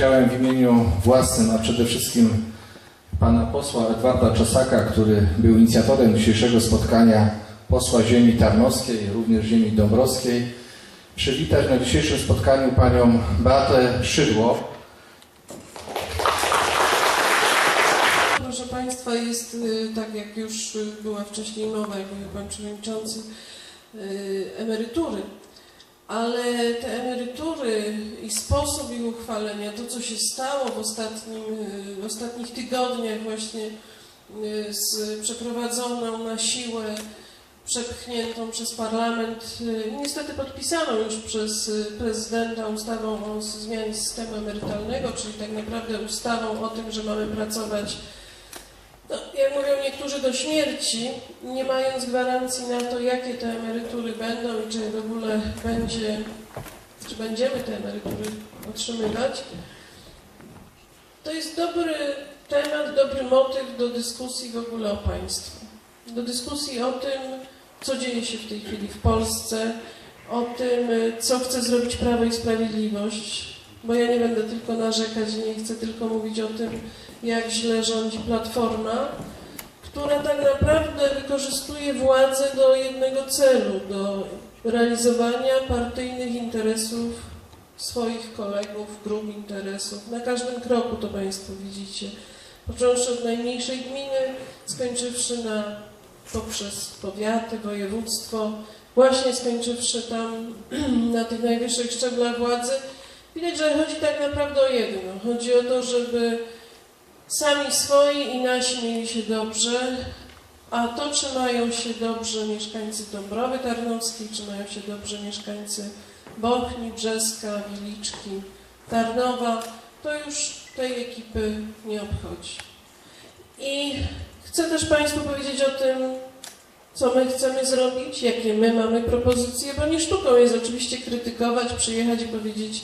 Chciałem w imieniu własnym, a przede wszystkim pana posła Edwarda Czesaka, który był inicjatorem dzisiejszego spotkania posła ziemi tarnowskiej, również ziemi dąbrowskiej, przywitać na dzisiejszym spotkaniu panią Beatę Szydło, Proszę Państwa, jest y, tak jak już była wcześniej mowa, jak mówił Pan Przewodniczący, y, emerytury. Ale te emerytury i sposób ich uchwalenia, to co się stało w, ostatnim, y, w ostatnich tygodniach właśnie y, z przeprowadzoną na siłę, przepchniętą przez parlament, y, niestety podpisaną już przez prezydenta ustawą o zmianie systemu emerytalnego, czyli tak naprawdę ustawą o tym, że mamy pracować niektórzy, do śmierci, nie mając gwarancji na to, jakie te emerytury będą i czy w ogóle będzie, czy będziemy te emerytury otrzymywać, to jest dobry temat, dobry motyw do dyskusji w ogóle o państwie. Do dyskusji o tym, co dzieje się w tej chwili w Polsce, o tym, co chce zrobić Prawo i Sprawiedliwość, bo ja nie będę tylko narzekać nie chcę tylko mówić o tym, jak źle rządzi Platforma, która tak naprawdę wykorzystuje władzę do jednego celu, do realizowania partyjnych interesów swoich kolegów, grup interesów. Na każdym kroku to Państwo widzicie. Począwszy od najmniejszej gminy, skończywszy na, poprzez powiaty, województwo, właśnie skończywszy tam na tych najwyższych szczeblach władzy, widać, że chodzi tak naprawdę o jedno. Chodzi o to, żeby sami swoi i nasi mieli się dobrze, a to, czy mają się dobrze mieszkańcy Dąbrowy Tarnowskiej, czy mają się dobrze mieszkańcy Bochni, Brzeska, Wiliczki, Tarnowa, to już tej ekipy nie obchodzi. I chcę też Państwu powiedzieć o tym, co my chcemy zrobić, jakie my mamy propozycje, bo nie sztuką jest oczywiście krytykować, przyjechać i powiedzieć,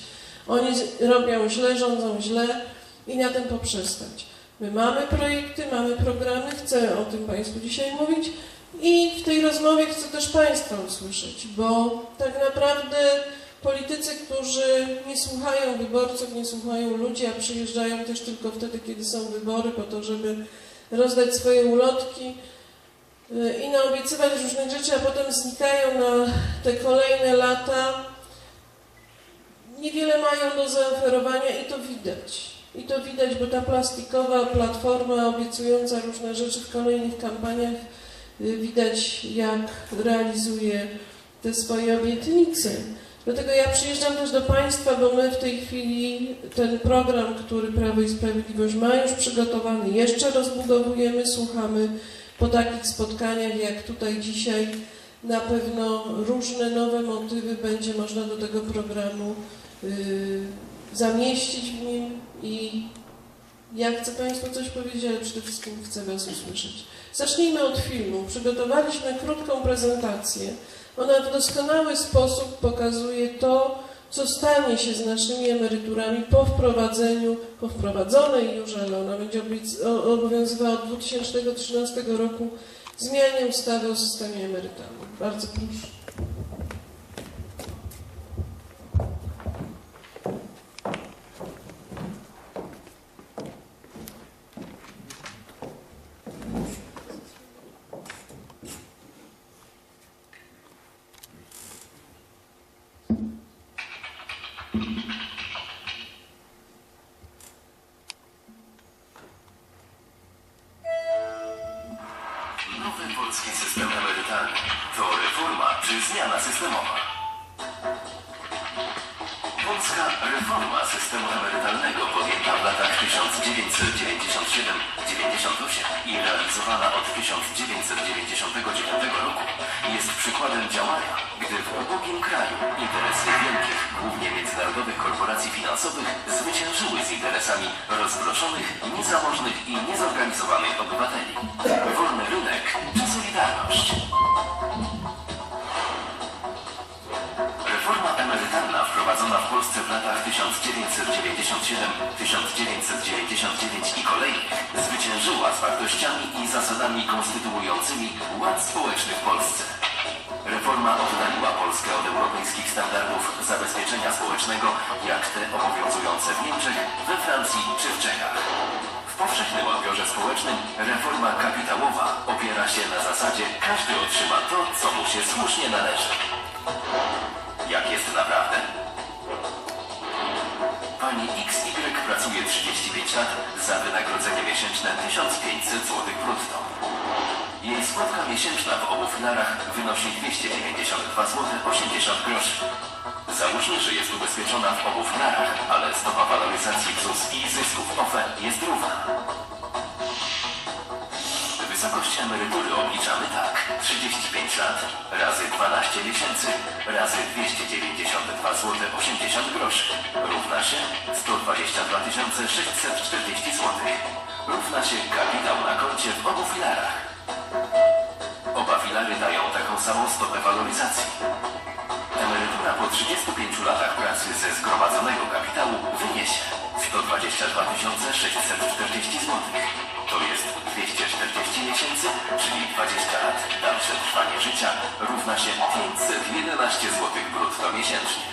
oni robią źle, rządzą źle i na tym poprzestać. My mamy projekty, mamy programy, chcę o tym Państwu dzisiaj mówić i w tej rozmowie chcę też Państwa usłyszeć, bo tak naprawdę politycy, którzy nie słuchają wyborców, nie słuchają ludzi, a przyjeżdżają też tylko wtedy, kiedy są wybory, po to, żeby rozdać swoje ulotki y, i naobiecywać różnych rzeczy, a potem znikają na te kolejne lata, niewiele mają do zaoferowania i to widać. I to widać, bo ta plastikowa platforma obiecująca różne rzeczy w kolejnych kampaniach, y, widać jak realizuje te swoje obietnice. Dlatego ja przyjeżdżam też do Państwa, bo my w tej chwili ten program, który Prawo i Sprawiedliwość ma już przygotowany, jeszcze rozbudowujemy, słuchamy po takich spotkaniach jak tutaj dzisiaj. Na pewno różne nowe motywy będzie można do tego programu y, zamieścić w nim i ja chcę Państwu coś powiedzieć, ale przede wszystkim chcę Was usłyszeć. Zacznijmy od filmu. Przygotowaliśmy krótką prezentację. Ona w doskonały sposób pokazuje to, co stanie się z naszymi emeryturami po wprowadzeniu, po wprowadzonej już, ale ona będzie obowiązywała od 2013 roku, zmianie ustawy o systemie emerytalnym. Bardzo proszę. Nowy polski system emerytalny to reforma czy zmiana systemowa? Polska reforma systemu emerytalnego podjęta w latach 1997-98 i realizowana od 1999 roku jest przykładem działania, gdy w ubogim kraju interesy wielkich, głównie międzynarodowych korporacji finansowych zwyciężyły z interesami rozproszonych, niezamożnych i niezorganizowanych obywateli. Wolny rynek czy solidarność? Reforma emerytalna wprowadzona w Polsce w latach 1997-1999 i kolejnych zwyciężyła z wartościami i zasadami konstytuującymi ład społeczny w Polsce. Reforma oddaliła Polskę od europejskich standardów zabezpieczenia społecznego, jak te obowiązujące w Niemczech, we Francji czy w Czechach. W powszechnym odbiorze społecznym reforma kapitałowa opiera się na zasadzie każdy otrzyma to, co mu się słusznie należy. Jak jest naprawdę? Pani XY pracuje 35 lat za wynagrodzenie miesięczne 1500 zł brutto. Jej składka miesięczna w obu filarach wynosi 292 zł 80 groszy. Załóżmy, że jest ubezpieczona w obu filarach, ale stopa waloryzacji ZUS i zysków OFE jest równa. Wysokość emerytury obliczamy tak. 35 lat razy 12 miesięcy razy 292 zł 80 groszy równa się 122 640 zł. Równa się kapitał na koncie w obu filarach. Filary dają taką samą stopę waloryzacji. Emerytura po 35 latach pracy ze zgromadzonego kapitału wyniesie 122 640 zł. To jest 240 miesięcy, czyli 20 lat. Dalsze trwanie życia równa się 511 zł brutto miesięcznie.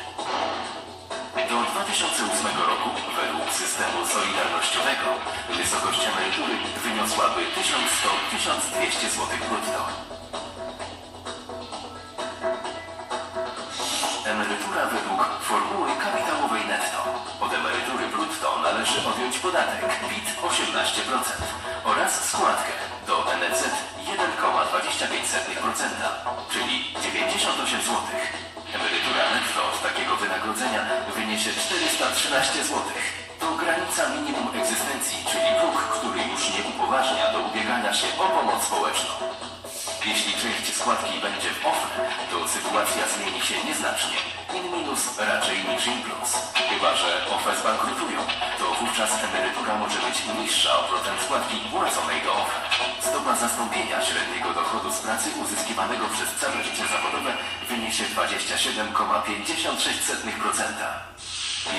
Do 2008 roku według systemu solidarnościowego wysokość emerytury wyniosłaby 1100-1200 zł należy odjąć podatek PIT 18% oraz składkę do NC 1,25%, czyli 98 zł. Emerytura netto od takiego wynagrodzenia wyniesie 413 zł. To granica minimum egzystencji, czyli próg, który już nie upoważnia do ubiegania się o pomoc społeczną. Jeśli część składki będzie w OFE, to sytuacja zmieni się nieznacznie. In minus raczej niż in plus. Chyba, że OFE zbankrutują, to wówczas emerytura może być niższa o procent składki płaconej do OFE. Stopa zastąpienia średniego dochodu z pracy uzyskiwanego przez całe życie zawodowe wyniesie 27,56%.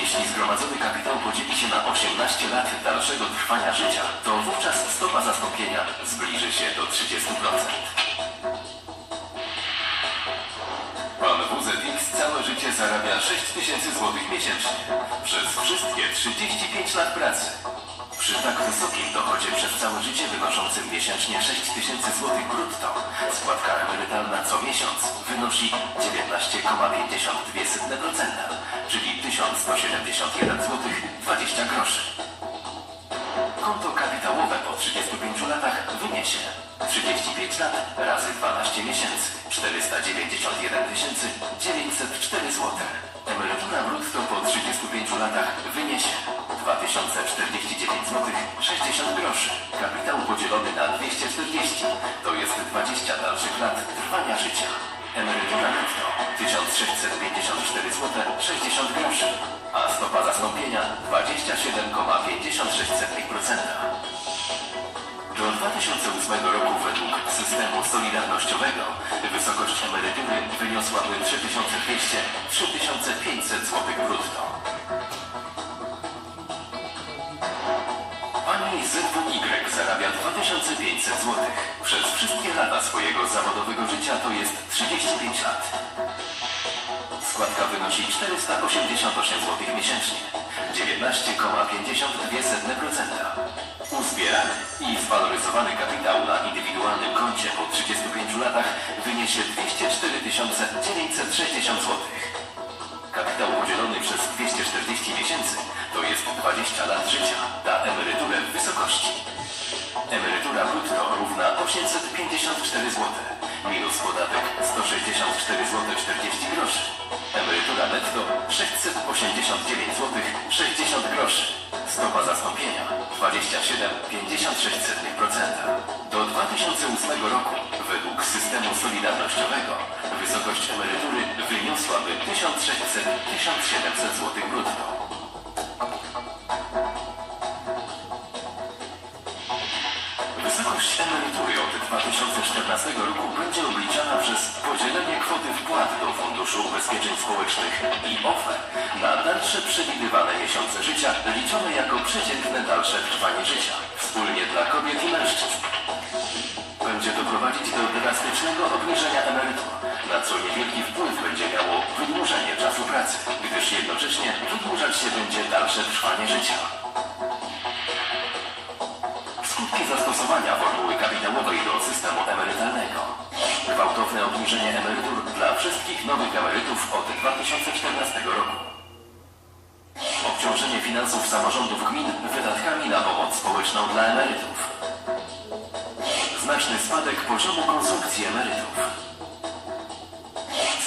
Jeśli zgromadzony kapitał podzieli się na 18 lat dalszego trwania życia, to wówczas stopa zastąpienia zbliży się do 30%. Zarabia 6 tysięcy złotych miesięcznie. Przez wszystkie 35 lat pracy. Przy tak wysokim dochodzie przez całe życie wynoszącym miesięcznie 6 tysięcy złotych brutto, składka emerytalna co miesiąc wynosi 19,52%, czyli 1171 zł 20 groszy. Konto kapitałowe po 35 latach wyniesie 35 lat razy 12 miesięcy 491 904 zł. Emerytura brutto po 35 latach wyniesie 2049 zł 60 groszy. Kapitał podzielony na 240 to jest 20 dalszych lat trwania życia. Emerytura netto 1654 zł 60 groszy, a stopa zastąpienia 27,56%. Do 2008 roku według systemu solidarnościowego wysokość emerytury wyniosłaby 3200-3500 zł brutto. Pani ZWY zarabia 2500 zł. Przez wszystkie lata swojego zawodowego życia to jest 35 lat. Składka wynosi 488 zł miesięcznie, 19,52%. Uzbierany i zwaloryzowany kapitał na indywidualnym koncie po 35 latach wyniesie 204 960 zł. Kapitał podzielony przez 240 miesięcy to jest 20 lat życia. Da emeryturę w wysokości. Emerytura brutto równa 854 zł. Minus podatek 164 zł 40 groszy. Emerytura netto 689 zł 60 groszy. Stopa zastąpienia 27,56%. Do 2008 roku według systemu solidarnościowego wysokość emerytury wyniosłaby 1600-1700 zł brutto. Wysokość emerytury od 2014 roku będzie obliczana przez podzielenie kwoty wpłat do Funduszu Ubezpieczeń Społecznych i OFE na dalsze przewidywane miesiące życia liczone jako przeciętne dalsze trwanie życia, wspólnie dla kobiet i mężczyzn. Będzie to prowadzić do drastycznego obniżenia emerytur, na co niewielki wpływ będzie miało wydłużenie czasu pracy, gdyż jednocześnie wydłużać się będzie dalsze trwanie życia. Obniżenie emerytur dla wszystkich nowych emerytów od 2014 roku. Obciążenie finansów samorządów gmin wydatkami na pomoc społeczną dla emerytów. Znaczny spadek poziomu konsumpcji emerytów.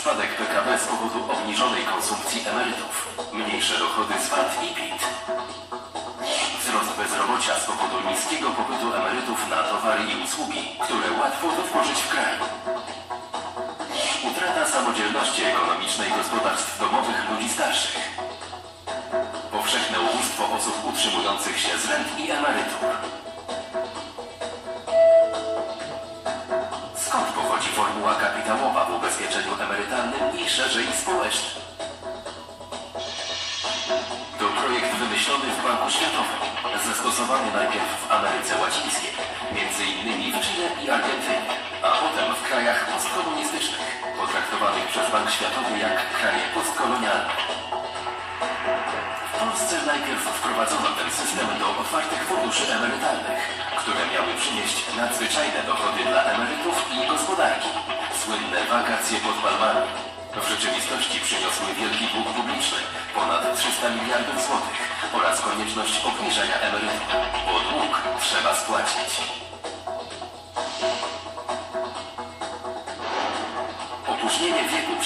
Spadek PKB z powodu obniżonej konsumpcji emerytów. Mniejsze dochody z VAT i PIT. Wzrost bezrobocia z powodu niskiego popytu emerytów na towary i usługi, które łatwo dotworzyć w kraju. Utrata samodzielności ekonomicznej gospodarstw domowych ludzi starszych. Powszechne ubóstwo osób utrzymujących się z rent i emerytur. Skąd pochodzi formuła kapitałowa w ubezpieczeniu emerytalnym i szerzej społecznym? To projekt wymyślony w Banku Światowym, zastosowany najpierw w Ameryce Łacińskiej, między innymi w Chile i Argentynie, a potem w krajach potraktowanych przez Bank Światowy jak kraje postkolonialne. W Polsce najpierw wprowadzono ten system do otwartych funduszy emerytalnych, które miały przynieść nadzwyczajne dochody dla emerytów i gospodarki. Słynne wakacje pod palmami. W rzeczywistości przyniosły wielki dług publiczny, ponad 300 miliardów złotych oraz konieczność obniżenia emerytur, bo dług trzeba spłacić.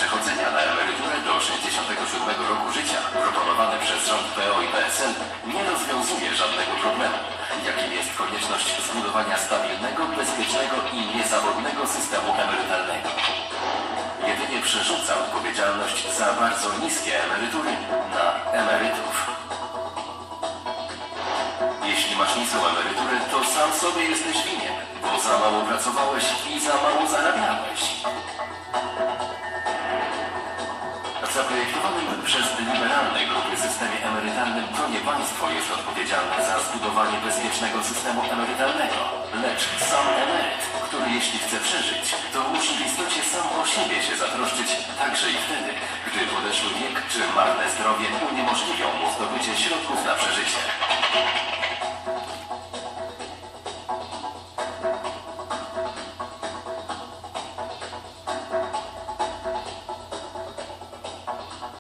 Przechodzenia na emeryturę do 67 roku życia proponowane przez rząd PO i PSL nie rozwiązuje żadnego problemu, jakim jest konieczność zbudowania stabilnego, bezpiecznego i niezawodnego systemu emerytalnego. Jedynie przerzuca odpowiedzialność za bardzo niskie emerytury na emerytów. Jeśli masz niską emeryturę, to sam sobie jesteś winien, bo za mało pracowałeś i za mało zarabiałeś. Przez liberalne grupy systemie emerytalnym to nie państwo jest odpowiedzialne za zbudowanie bezpiecznego systemu emerytalnego, lecz sam emeryt, który jeśli chce przeżyć, to musi w istocie sam o siebie się zatroszczyć, także i wtedy, gdy podeszły wiek czy marne zdrowie uniemożliwią mu zdobycie środków na przeżycie.